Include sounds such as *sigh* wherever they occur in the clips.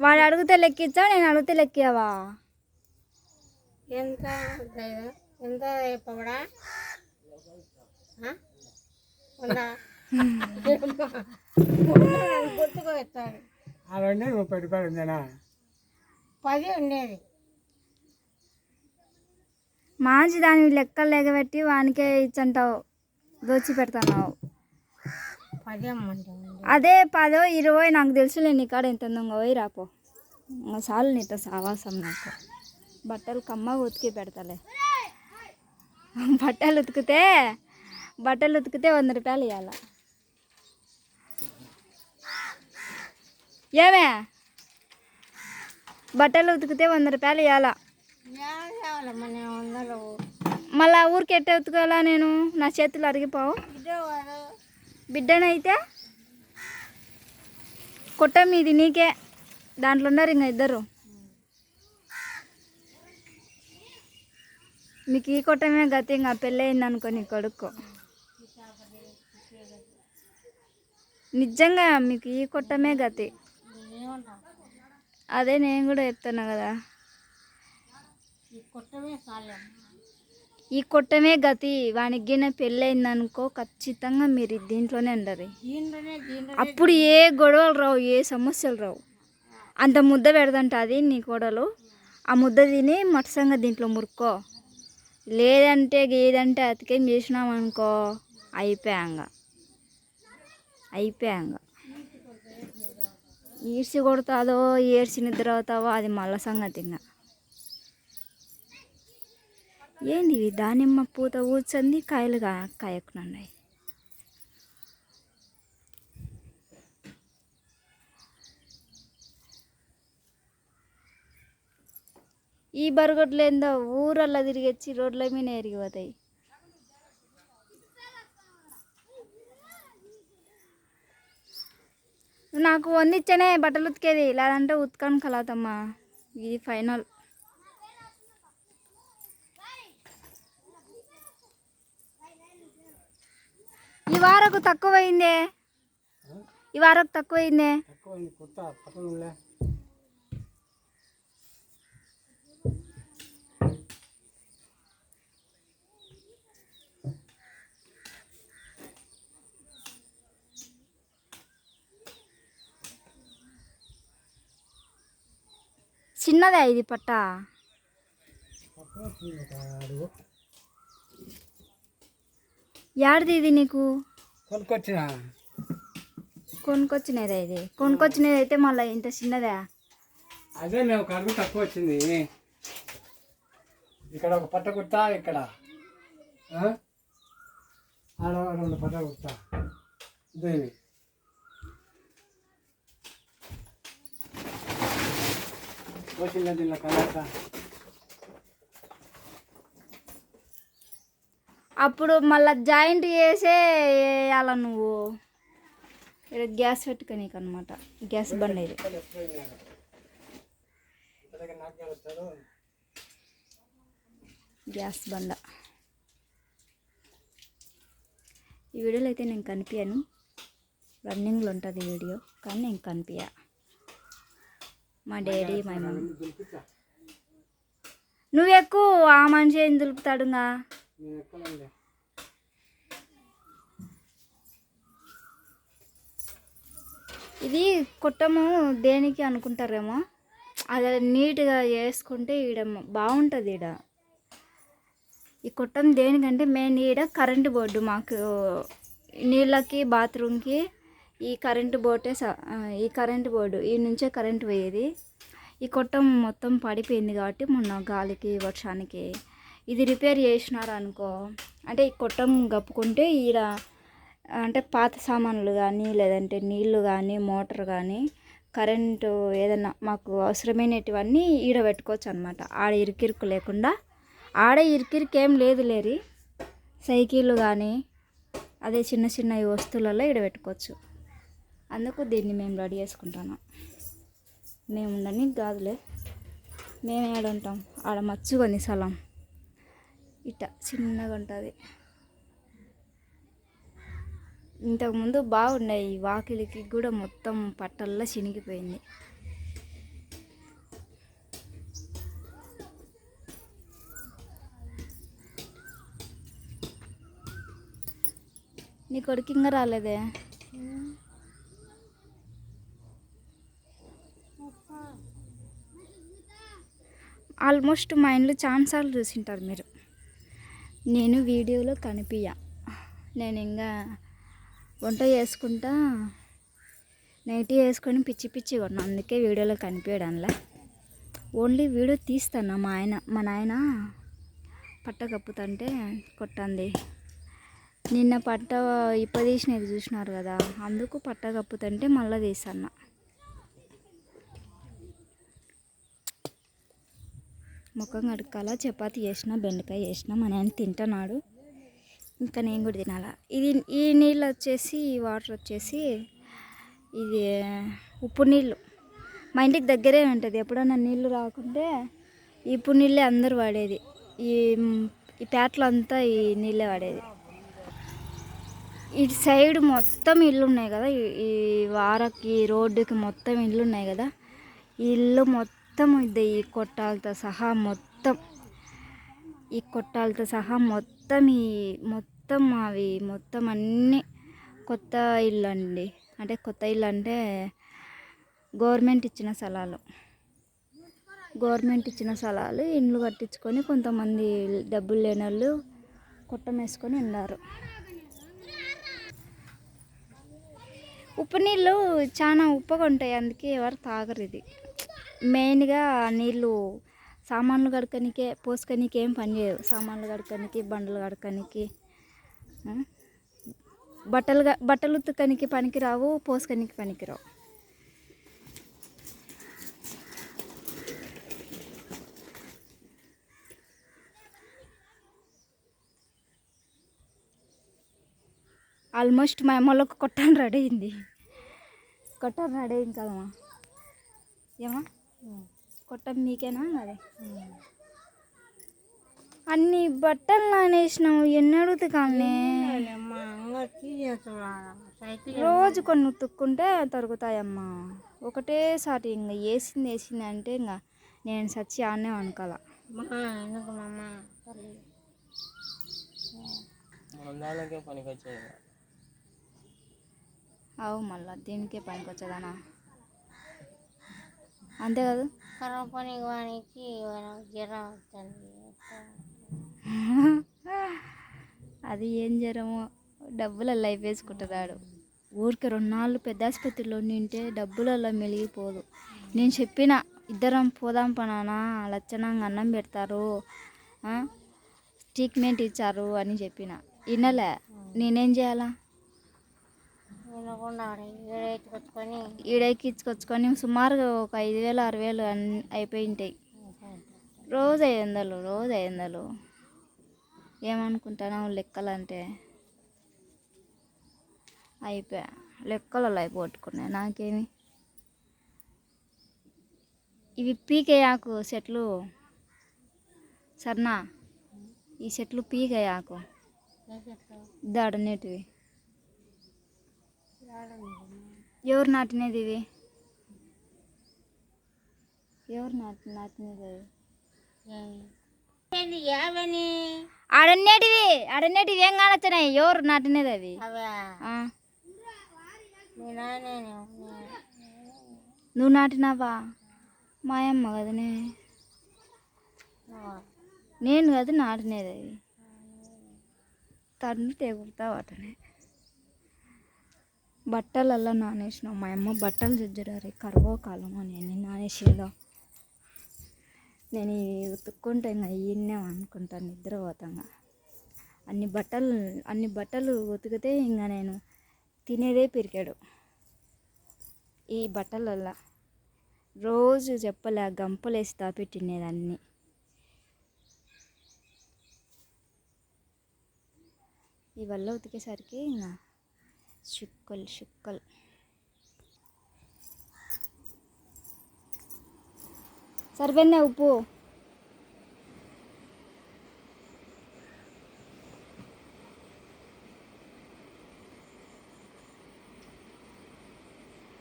వాడు అడిగితే లెక్కిచ్చా నేను అడిగితే లెక్కియావా ఎంత? ఎంత రెండు ముప్పై రూపాయలు ఉందేనా? పది ఉండేది. మాంచి దాని లెక్కలు లెగబెట్టి వానికే ఇచ్చంటావు. దోచి పెడతావు పది అమ్మంటే ఉంది. అదే పదో ఇరవై నాకు తెలుసులే నీ కాడ ఎంత ఉందో పోయి రాపో ఇంకా చాలు నీతో సావాసం నాకు బట్టలు కమ్మగా ఉతికి పెడతాలే బట్టలు ఉతికితే బట్టలు ఉతికితే వంద రూపాయలు ఇవ్వాల ఏమే బట్టలు ఉతికితే వంద రూపాయలు ఇవ్వాలా మళ్ళా ఊరికి ఎట్టెత్తుకోవాలా నేను? నా చేతులు అరిగిపోవు. బిడ్డనైతే కొట్ట మీది నీకే. దాంట్లో ఉన్నారు ఇంకా ఇద్దరు. మీకు ఈ కొట్టమే గతి ఇంకా పెళ్ళయింది అనుకో నీ కొడుకు. నిజంగా మీకు ఈ కొట్టమే గతి. అదే నేను కూడా చెప్తున్నా కదా. ఈ కొట్టమే గతి. వానికి పెళ్ళయింది అనుకో ఖచ్చితంగా మీరు దీంట్లోనే ఉండరు. అప్పుడు ఏ గొడవలు రావు ఏ సమస్యలు రావు. అంత ముద్ద పెడదంటది నీ కోడలు. ఆ ముద్ద తిని మట్సంగా దీంట్లో మురుక్కో. లేదంటే ఏదంటే అతికేం చేసినాం అనుకో అయిపోయాంగ. అయిపోయాంగ. ఈడ్చి కొడతాదో ఏడ్చి నిద్ర అవుతావో అది మళ్ళా సంగతి ఇంకా ఏంది దానిమ్మ పూత కూర్చొని కాయలుగా కాయకున్నాయి. ఈ బరగొడ్లు ఏందో ఊరల్లా తిరిగిచ్చి రోడ్ల మీద ఎరిగిపోతాయి. నాకు వందిచ్చనే బట్టలు ఉతికేది లేదంటే ఉతకను కలాతమ్మా ఇది ఫైనల్. ఈ వారకు తక్కువైందే. ఈ వారకు తక్కువైందే. చిన్నదే ఇది పట్ట పక్కన వచ్చింది ఒక అడుగు యాడిది ఇది నీకు? కొనుక్కొచ్చిన. కొనుక్కొచ్చినదే ఇది. కొనుక్కొచ్చినది అయితే మళ్ళీ ఇంత చిన్నదే? అదే మేము అడుగు తక్కువ వచ్చింది. ఇక్కడ ఒక పట్ట కుర్తా ఇక్కడ? ఆడ రెండు పట్ట కుర్తా ఇదో ఇవి వచ్చిందా దీనిలో కలర్ అప్పుడు మళ్ళీ జాయింట్ చేసే వేయాల నువ్వు? ఇక్కడ గ్యాస్ పెట్టుకోనీకు అనమాట గ్యాస్ బండి ఇది. గ్యాస్ బండ. ఈ వీడియోలో అయితే నేను కనిపించాను రన్నింగ్లో ఉంటుంది వీడియో కానీ నేను కనిపించా మా డాడీ మా మమ్మీ. నువ్వు ఎక్కువ ఆ మనిషి ఏం దులుపుతాడుగా నేను ఎక్కడండి ఇది కొట్టము దేనికి అనుకుంటారేమో? అది నీట్గా వేసుకుంటే ఈడ బాగుంటుంది ఈడ. ఈ కొట్టం దేనికంటే మెయిన్ ఈడ కరెంటు బోర్డు మాకు నీళ్ళకి బాత్రూమ్కి ఈ కరెంటు బోర్డే స- ఈ కరెంటు బోర్డు ఈ నుంచే కరెంటు పోయేది. ఈ కొట్టం మొత్తం పడిపోయింది కాబట్టి మొన్న గాలికి వర్షానికి ఇది రిపేర్ చేసినారు అనుకో అంటే ఈ కొట్టం కప్పుకుంటే ఈడ అంటే పాత సామాన్లు కానీ లేదంటే నీళ్ళు కానీ మోటార్ కానీ కరెంటు ఏదన్నా మాకు అవసరమైనటివన్నీ ఈడ పెట్టుకోవచ్చు అనమాట ఆడ ఇరికిరుకు లేకుండా ఆడ ఇరికిరికి ఏం లేదు లేరి. సైకిళ్ళు కానీ అదే చిన్న చిన్న ఈ వస్తువులలో ఈడ పెట్టుకోవచ్చు. అందుకు దీన్ని మేము రెడీ చేసుకుంటున్నాం మేము ఉండని కాదులే. మేము ఏడుంటాం ఉంటాం ఆడ మచ్చుకొని సలం. ఇట్ట చిన్నగా ఉంటుంది ఇంతకుముందు బాగున్నాయి ఈ వాకిలికి కూడా మొత్తం పట్టల్లా చినిగిపోయింది. నీ కొడుకు ఇంకా రాలేదే? ఆల్మోస్ట్ మా ఇంట్లో ఛాన్సార్లు చూసింటారు మీరు. నేను వీడియోలో కనిపించా నేను ఇంకా వంట చేసుకుంటా నైటీ వేసుకొని పిచ్చి పిచ్చి కొన్నా అందుకే వీడియోలో కనిపించడంలే ఓన్లీ వీడియో తీస్తాను మా ఆయన? మా నాయన పట్ట కప్పుతంటే కొట్టంది. నిన్న పట్ట ఇప్ప తీసినది చూసినారు కదా అందుకు పట్ట కప్పుతంటే మళ్ళీ తీసన్నా ముఖం కడుక్కాల చపాతి చేసిన బెండకాయ చేసిన మా నాయన తింటున్నాడు. ఇంకా నేను కూడా తినాలా. ఇది ఈ నీళ్ళు వచ్చేసి ఈ వాటర్ వచ్చేసి ఇది ఉప్పు నీళ్ళు. మా ఇంటికి దగ్గరే ఉంటుంది. ఎప్పుడన్నా నీళ్ళు రాకుంటే ఈ ఉప్పు నీళ్ళే అందరూ వాడేది. ఈ ఈ పేటలో అంతా ఈ నీళ్ళే వాడేది. ఇటు సైడ్ మొత్తం ఇల్లు ఉన్నాయి కదా. ఈ- వారకి రోడ్డుకి మొత్తం ఇల్లు ఉన్నాయి కదా. ఈ ఇల్లు మొత్తం మొత్తం ఇది ఈ కొట్టాలతో సహా మొత్తం. ఈ కొట్టాలతో సహా మొత్తం ఈ మొత్తం అవి మొత్తం అన్నీ కొత్త ఇల్లు అండి అంటే కొత్త ఇల్లు అంటే గవర్నమెంట్ ఇచ్చిన స్థలాలు. గవర్నమెంట్ ఇచ్చిన స్థలాలు ఇండ్లు కట్టించుకొని కొంతమంది డబ్బులు లేని వాళ్ళు కొట్టం వేసుకొని ఉన్నారు. ఉప్పు నీళ్ళు చాలా ఉప్పగా ఉంటాయి అందుకే ఎవరు తాగరు ఇది. మెయిన్గా నీళ్ళు సామాన్లు కడకనికే పోసుకనికి ఏం పని చేయదు సామాన్లు కడకనికి బండలు కడకనికి బట్టలు బట్టలు ఉత్తుకనికి పనికిరావు పోసుకనికి పనికిరావు. ఆల్మోస్ట్ మా అమ్మలోకి కొట్టాను రెడీ అయింది. కొట్టాను రెడీ అయింది కదమ్మా. ఏమా కొట్టం మీకేనా అదే. అన్ని బట్టలు నానేసినావు ఎన్ని అడుగుతానే రోజు కొన్ని ఉతుక్కుంటే తరుగుతాయమ్మా. ఒకటేసారి ఇంకా వేసింది వేసింది అంటే ఇంకా నేను సచ్చి ఆనే అనుకోల అవు మళ్ళా దీనికే పనికి వచ్చేదానా అంతే కదా? పని వానికి జ్వరం వస్తుంది? *laughs* అది ఏం జ్వరమో. డబ్బులల్లో వేసుకుంటున్నాడు ఊరికి రెండు నాలుగు పెద్ద ఆసుపత్రిలో నింటే డబ్బులలో మెలిగిపోదు. నేను చెప్పిన ఇద్దరం పోదాం పనానా లచ్చనంగా అన్నం పెడతారు ట్రీట్మెంట్ ఇచ్చారు అని చెప్పిన. వినలే నేనేం చేయాలా? వినకుండా ఈడెక్కించుకొచ్చుకొని సుమారుగా ఒక ఐదు వేలు ఆరు వేలు అన్- అయిపోయి ఉంటాయి రోజు ఐదు వందలు రోజు ఐదు వందలు. ఏమనుకుంటున్నావు లెక్కలు అంటే అయిపోయా లెక్కలలో అయిపోగొట్టుకున్నాయి నాకేమి? ఇవి పీకేయాకు చెట్లు. సరేనా ఈ చెట్లు పీకేయాకు దాడనేటివి. ఎవరు నాటినది ఇవి ఎవరు నాటి నాటినది అవి ఏంది యావని? ఆడన్నేటివి ఆడన్నేటివి ఏం కానొచ్చినాయి? ఎవరు నాటినది అవి నువ్వు నాటినావా? మాయమ్మ కదనే. నేను కదా నాటినది అవి తన్ను తెగులుతా వాటనే బట్టలల్లా నానేసినాం. మా అమ్మ బట్టలు జజ్జరారు కరువో కాలం అని ఎన్ని నానేసిందో. నేను ఉతుక్కుంటే ఇంకా ఇన్నే అనుకుంటాను నిద్రపోతాగా. అన్ని బట్టలు అన్ని బట్టలు ఉతికితే ఇంకా నేను తినేదే పిరికాడు ఈ బట్టలల్లా రోజు చెప్పలే గంపలేసి దాపెట్టినేదాన్ని ఇవల్ల ఉతికేసరికి ఇంకా చుక్కలు చుక్కలు సరిపోయిందా ఉప్పు.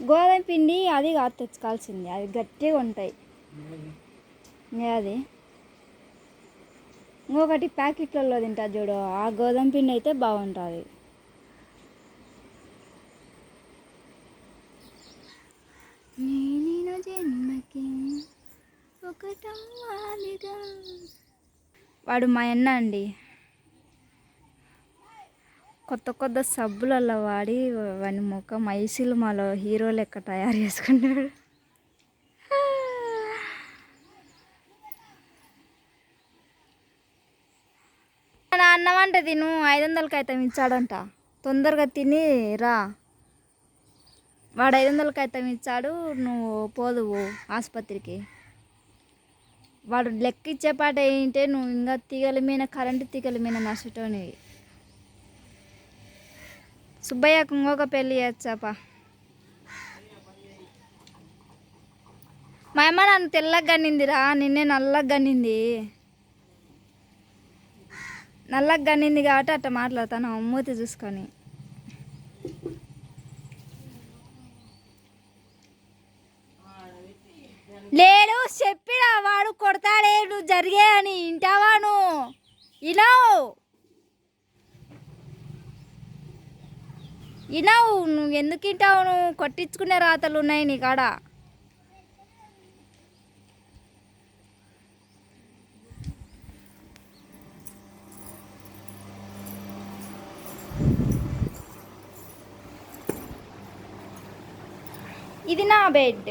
గోధుమ పిండి అది కాదు తెచ్చుకోవాల్సింది అది గట్టిగా ఉంటాయి. అది ఇంకొకటి ప్యాకెట్లలో తింటా చూడు ఆ గోధుమ పిండి అయితే బాగుంటుంది నేనిన జన్మకి వాడు మా అన్న అండి. కొత్త కొత్త సబ్బులలో వాడి వాని ముఖం ఐ మాలో హీరో లెక్క తయారు చేసుకున్నాడు. నా అన్నం అంటే తిను ఐదు వందలకి అయితే ఇచ్చాడంట. తొందరగా తిని రా. వాడు ఐదు వందల కాగితం ఇచ్చాడు నువ్వు పోదువు ఆసుపత్రికి. వాడు లెక్క ఇచ్చే పాట ఏంటంటే నువ్వు ఇంకా తీగల మీద కరెంటు తీగల మీద నష్టటోనివి సుబ్బయ్యకు ఇంకొక పెళ్ళి చేయొచ్చాపా మా అమ్మ నన్ను తెల్లగా గన్నిందిరా నిన్నే నల్లగా గన్నింది నల్లగా గన్నింది కాబట్టి అట్ట మాట్లాడతాను మూతి చూసుకొని. లేడు చెప్పినా వాడు కొడతాడే నువ్వు జరిగే అని వింటావా నువ్వు? ఇనావు నువ్వు ఎందుకు ఇంటావు నువ్వు కొట్టించుకునే రాతలు ఉన్నాయి నీ కాడ. ఇది నా బెడ్.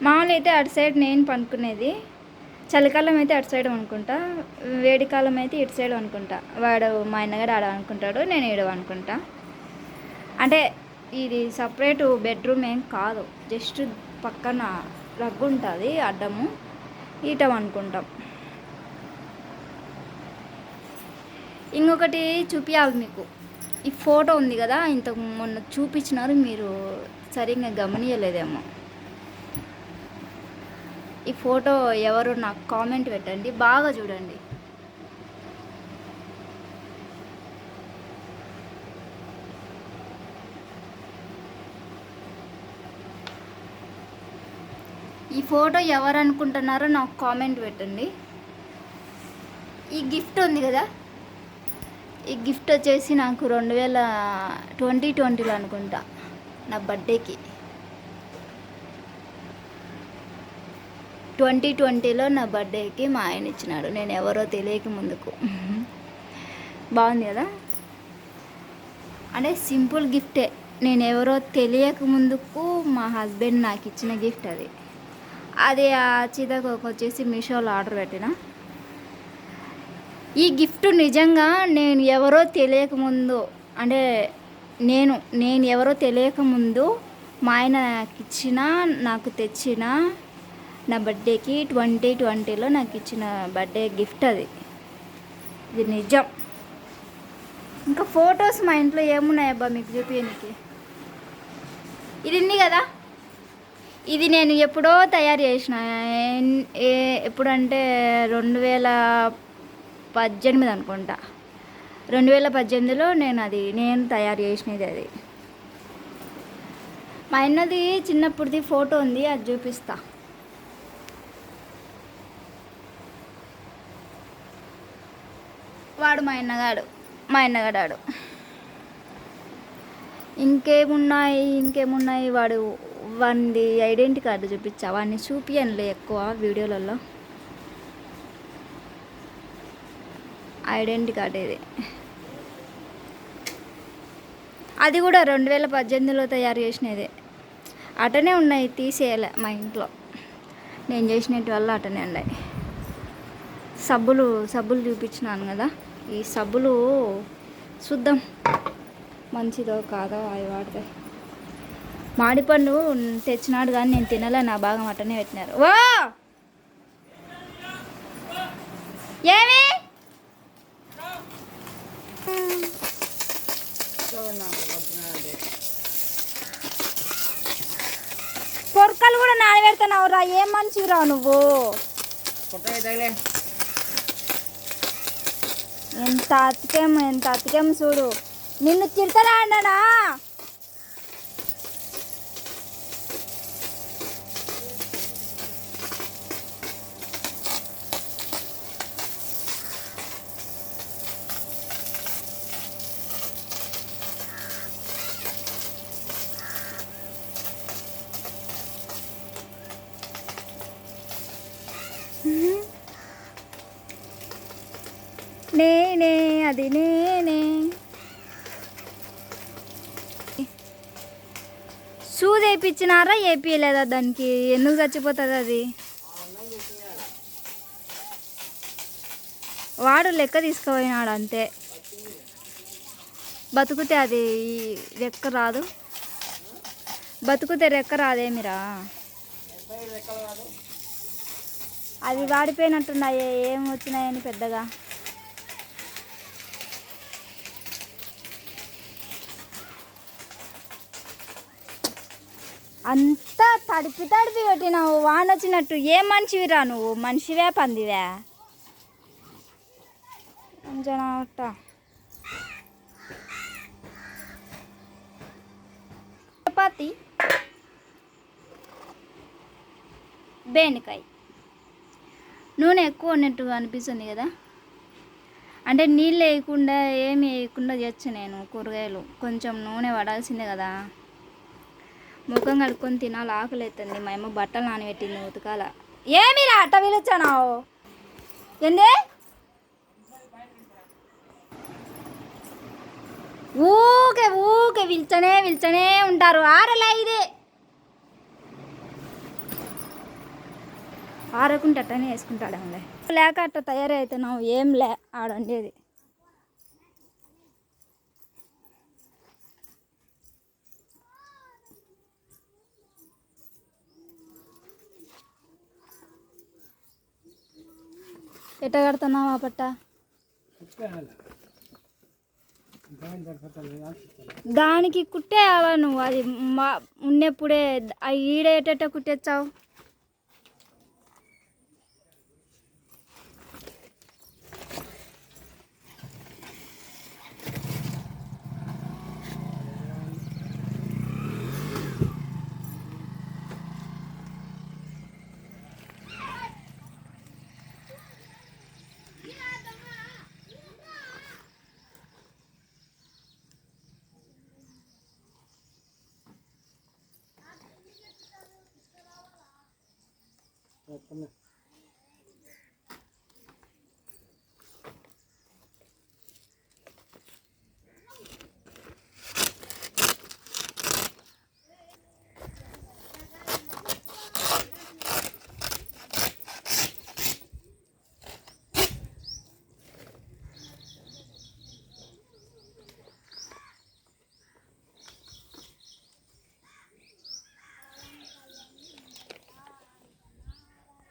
మామూలు అయితే అటు సైడ్ నేను పనుకునేది చలికాలం అయితే అటు సైడ్ అనుకుంటా వేడికాలం అయితే ఇటు సైడ్ అనుకుంటా వాడు మా అన్నగారు ఆడ అనుకుంటాడు నేను ఈడ అనుకుంటా అంటే ఇది సపరేట్ బెడ్రూమ్ ఏం కాదు జస్ట్ పక్కన రగ్గు ఉంటుంది అడ్డము ఈటం అనుకుంటాం ఇంకొకటి చూపించాలి మీకు. ఈ ఫోటో ఉంది కదా ఇంతకు మొన్న చూపించినారు మీరు సరిగ్గా గమనించలేదేమో ఈ ఫోటో ఎవరు నాకు కామెంట్ పెట్టండి బాగా చూడండి. ఈ ఫోటో ఎవరు అనుకుంటున్నారో నాకు కామెంట్ పెట్టండి. ఈ గిఫ్ట్ ఉంది కదా ఈ గిఫ్ట్ వచ్చేసి నాకు రెండు వేల ట్వంటీ ట్వంటీలో అనుకుంటా నా బర్త్డేకి. ట్వంటీ ట్వంటీలో నా బర్త్డేకి మా ఆయన ఇచ్చినాడు. నేను ఎవరో తెలియక ముందుకు. బాగుంది కదా? అంటే సింపుల్ గిఫ్టే. నేను ఎవరో తెలియక ముందుకు మా హస్బెండ్ నాకు ఇచ్చిన గిఫ్ట్ అది. అది ఆ చీతకొక వచ్చేసి మీషోలో ఆర్డర్ పెట్టిన. ఈ గిఫ్ట్ నిజంగా నేను ఎవరో తెలియక ముందు అంటే నేను నేను ఎవరో తెలియక ముందు మా ఆయన నాకు ఇచ్చిన నాకు తెచ్చిన నా బర్త్డేకి ట్వంటీ ట్వంటీలో నాకు ఇచ్చిన బర్త్డే గిఫ్ట్ అది. ఇది నిజం. ఇంకా ఫొటోస్ మా ఇంట్లో ఏమున్నాయి అబ్బా మీకు చూపించడానికి ఇది ఉంది కదా? ఇది నేను ఎప్పుడో తయారు చేసిన. ఏ- ఎప్పుడంటే రెండు వేల పద్దెనిమిది అనుకుంటా. రెండు వేల పద్దెనిమిదిలో నేను అది నేను తయారు చేసినది అది. మా అన్నది చిన్నప్పుడుది ఫోటో ఉంది అది చూపిస్తా. వాడు మా అన్నగాడు మా అన్నగాడాడు. ఇంకేమున్నాయి ఇంకేమున్నాయి వాడు వాడిది ఐడెంటిటీ కార్డు చూపించా వాడిని చూపియనులే ఎక్కువ వీడియోలలో. ఐడెంటిటీ కార్డు ఇది. అది కూడా రెండు వేల పద్దెనిమిదిలో తయారు చేసినదే. అటనే ఉన్నాయి తీసేయాలి మా ఇంట్లో. నేను చేసినట్టు వల్ల అటనే ఉన్నాయి. సబ్బులు సబ్బులు చూపించినాను కదా. ఈ సబ్బులు చూద్దాం మంచిదో కాదో అవి వాడితే. మాడిపండు తెచ్చినాడు కానీ నేను తినలే నా భాగం అట్టనే పెట్టినారు. ఓ! ఏమి? పొరకలు కూడా నానబెడుతున్నావు రా ఏం మంచివిరావు నువ్వు? ఎంత అతికేం ఎంత అతికేం చూడు. నిన్ను తిడతాడా అన్నానా నేనే అది నేనే షూస్ వేయించినారా వేపించలేదా దానికి? ఎందుకు చచ్చిపోతుంది అది? వాడు లెక్క తీసుకుపోయినాడు అంతే. బతుకుతే అది రెక్క రాదు. బతుకుతే రెక్క రాదేమిరా అది వాడిపోయినట్టున్నాయి ఏం వచ్చినాయని పెద్దగా? అంతా తడిపి తడిపి పెట్టినావు వాన వచ్చినట్టు ఏం మనిషివిరా నువ్వు? మనిషివే పందివే. అంజనా చపాతి. బెండకాయ. నూనె ఎక్కువ ఉన్నట్టు అనిపిస్తుంది కదా? అంటే నీళ్ళు వేయకుండా ఏమి వేయకుండా చేయొచ్చు నేను కూరగాయలు. కొంచెం నూనె పడాల్సిందే కదా? ముఖం కడుక్కొని తినాలి ఆకలి అవుతుంది మా అమ్మ బట్టలు నానబెట్టింది ఉతకాల. ఏమిరా అట్ట పిలుచానావు ఏంది? ఊకే ఊకే పిలిచనే పిలిచనే ఉంటారు. ఆరలే ఇది? ఆరకుంటే అట్టనే వేసుకుంటాడంలే లేక అట్ట తయారైతున్నావు ఏం లే ఆడండేది. ఎట్ట కడుతున్నావు ఆ పట్ట? దానికి కుట్టేయాలా నువ్వు? అది మా ఉన్నప్పుడే ఈడ ఈడేటట్ట కుట్టేచ్చావు? 他们。